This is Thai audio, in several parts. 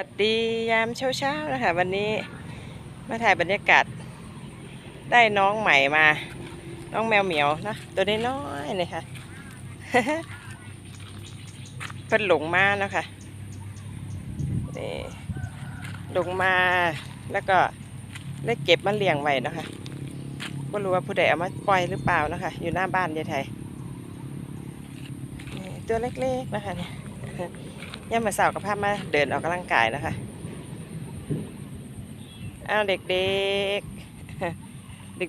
วัสดียามเช้าๆนะคะวันนี้มาถ่ายบรรยากาศ ได้น้องใหม่มา น้องแมวเหมียวนะตัวน้อยๆเลยค่ะเพิ่นหลงมานะคะนี่หลงมาแล้วก็ได้เก็บมาเลี้ยงไว้นะคะก็รู้ว่าผู้ใดเอามาปล่อยหรือเปล่านะคะ อยู่หน้าบ้านยายไทยตัวเล็กๆนะคะเนี่ย ย่ามาสาวกับภาพมาเดินออกกำลังกายนะคะอ้าวเด็กๆ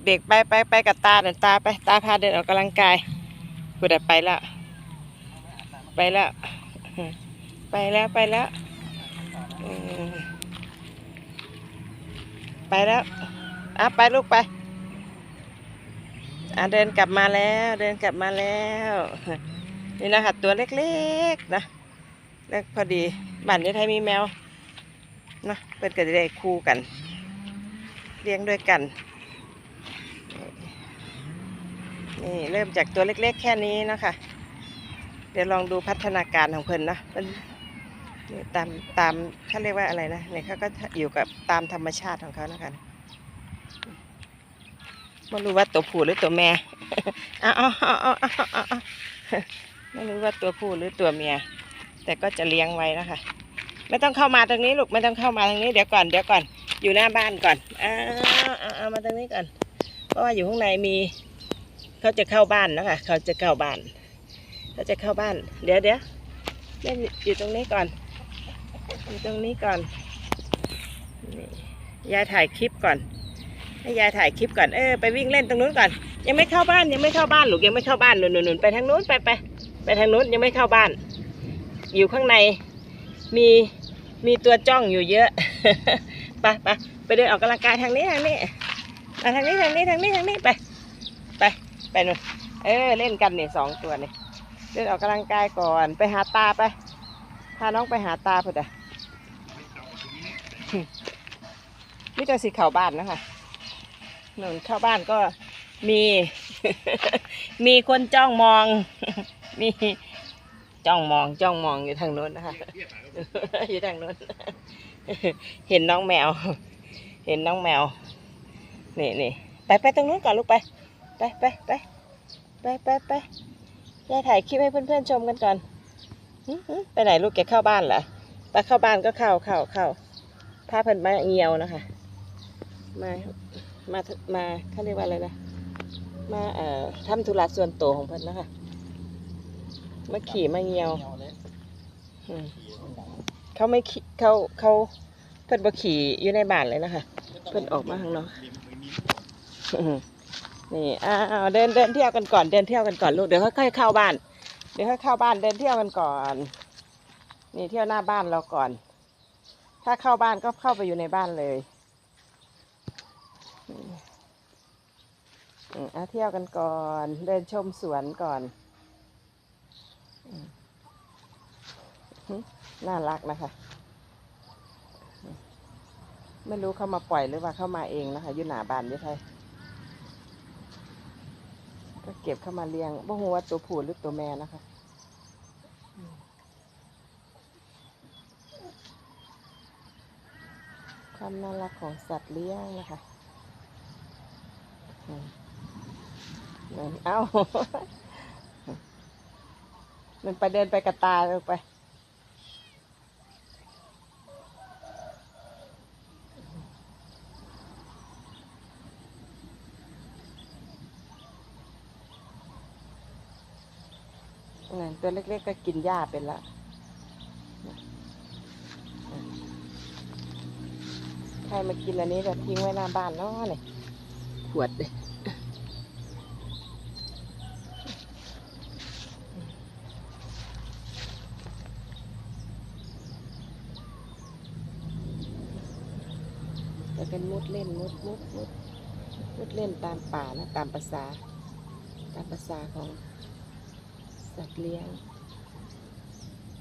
เด็กๆ ไปไปไปกับตาเดินตาไปตาพาเดินออกกำลังกายกูได้ไปแล้วไปแล้วไปแล้วไปแล้วไปแล้วอะไปลูกไปอะเดินกลับมาแล้วเดินกลับมาแล้วนี่นะคะตัวเล็กๆนะ แล้วพอดีบ้านนี้ไทยมีแมวเนาะเปิดก็จะได้คู่กัน เลี้ยงด้วยกัน นี่เริ่มจากตัวเล็กๆ แค่นี้นะคะ เดี๋ยวลองดูพัฒนาการของเพิ่นนะมันตามตามเขาเรียกว่าอะไรนะเนี่ยเขาก็อยู่กับตามธรรมชาติของเขานะคะไม่รู้ว่าตัวผู้หรือตัวแม่เอาเอาเอาเอาเอาเอาเอไม่รู้ว่าตัวผู้หรือตัวเมีย แต่ก็จะเลี้ยงไว้นะคะ ไม่ต้องเข้ามาตรงนี้ลูกไม่ต้องเข้ามาตรงนี้เดี๋ยวก่อนเดี๋ยวก่อนอยู่หน้าบ้านก่อนอ้าวเอาเอามาตรงนี้ก่อน เพราะว่าอยู่ข้างในมีเขาจะเข้าบ้านนะคะเขาจะเข้าบ้านเขาจะเข้าบ้าน เดี๋ยวเดี๋ยวเล่นอยู่ตรงนี้ก่อน อยู่ตรงนี้ก่อนนี่ยายถ่ายคลิปก่อน ให้ยายถ่ายคลิปก่อน เออไปวิ่งเล่นตรงนู้นก่อน ยังไม่เข้าบ้านยังไม่เข้าบ้านลูกยังไม่เข้าบ้านหนุนหนุนหนุนไปทางนู้นไปไปไปทางนู้นยังไม่เข้าบ้าน อยู่ข้างในมีมีตัวจ้องอยู่เยอะไปไปไปเดินออกกำลังกายทางนี้ทางนี้มาทางนี้ทางนี้ทางนี้ทางนี้ไปไปไปนู่นเออเล่นกันเนี่ยสองตัวเนี่ยเดินออกกำลังกายก่อนไปหาตาไปพาน้องไปหาตาพุทธะนี่ตัวสีขาวบ้านนะคะหนุนเข้าบ้านก็มี มีคนจ้องมอง มี จ้องมองจ้องมองอยู่ทางโน้นนะคะ อยู่ทางโน้น เห็นน้องแมว เห็นน้องแมว นี่นี่ไปไปตรงนู้นก่อนลูกไป ไปไปไปไปไปไปยายถ่ายคลิปให้เพื่อนๆชมกันก่อนหึหึไปไหนลูกแกเข้าบ้านเหรอไปเข้าบ้านก็เข้าเข้าเข้าพาเพิ่นมาเงียวนะคะ มา มา มาเขาเรียกว่าอะไรนะ มาเอ่อทำธุระส่วนตัวของเพิ่นนะคะ มาขี่มาเงียวอืมเขาไม่ขี่เขาเขาเพิ่นบ่ขี่อยู่ในบ้านเลยนะคะ เพิ่นออกมาข้างนอกอืมนี่อ้าวเดินเดินเที่ยวกันก่อนเดินเที่ยวกันก่อนลูกเดี๋ยวค่อยๆเข้าบ้าน เดี๋ยวค่อยเข้าบ้านเดินเที่ยวกันก่อน นี่เที่ยวหน้าบ้านเราก่อน ถ้าเข้าบ้านก็เข้าไปอยู่ในบ้านเลยอืมอืมอะเที่ยวกันก่อน เดินชมสวนก่อน น่ารักนะคะ ไม่รู้เข้ามาปล่อยหรือว่าเข้ามาเองนะคะอยู่หนาบานยี่ไทยก็เก็บเข้ามาเลี้ยงบ่ฮู้ว่าตัวผู้หรือตัวแม่นะคะความน่ารักของสัตว์เลี้ยงนะคะเอ้า มันไปเดินไปกับตาลยไป นั่ตัวเล็กๆก็กินหญ้าเป็นละใครมากินอันนี้จะทิ้งไว้หน้าบ้านเนาะเนี่ยขวดเลยจะเป็นมุดเล่นมุดมุดมุดมุดเล่นตามป่านะ ตามภาษา ตามภาษาของ สัตว์เลี้ยง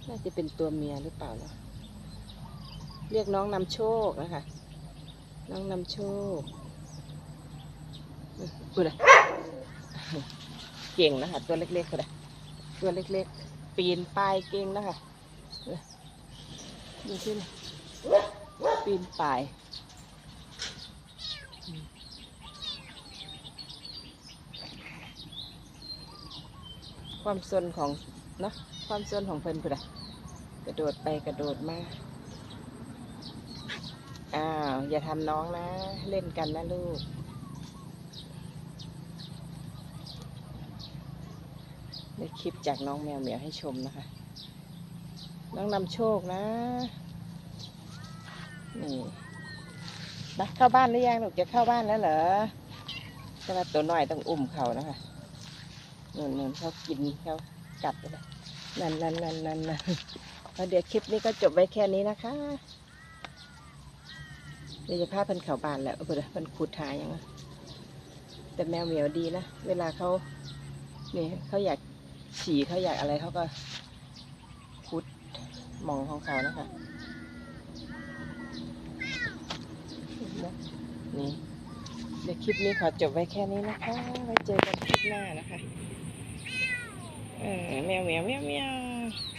น่าจะเป็นตัวเมียหรือเปล่าเนาะเรียกน้องนำโชคนะคะ น้องนำโชคอุ้ยนะเก่งนะคะ ตัวเล็กๆค่ะตัวเล็กๆ ปีนป่ายเก่งนะคะดูสินะตัวปีนป่าย ความซนของเนาะความซนของเพิ่นพุ่นอะกระโดดไปกระโดดมาอ้าวอย่าทำน้องนะ เล่นกันนะลูกได้คลิปจากน้องแมวเหมียวให้ชมนะคะ น้องนำโชคนะ นี่นะเข้าบ้านหรือยังลูกจะเข้าบ้านแล้วเหรอแต่ว่าตัวน้อยต้องอุ้มเขานะคะ นู่นนู่นเขากินเขากัดไปเลยนั่นนั่นนั่นนั่นนั่นแล้วเดี๋ยวคลิปนี้ก็จบไว้แค่นี้นะคะเดี๋ยวจะพาเพิ่นเข้าบานแล้วเออเพิ่นเพิ่นขุดหายังแต่แมวเหมียวดีนะ เวลาเขานี่เขาอยากฉี่เขาอยากอะไรเขาก็ขุดหมองของเขานะคะนี่เดี๋ยวคลิปนี้ขอจบไว้แค่นี้นะคะ ไว้เจอกันคลิปหน้านะคะ 嗯喵喵喵喵。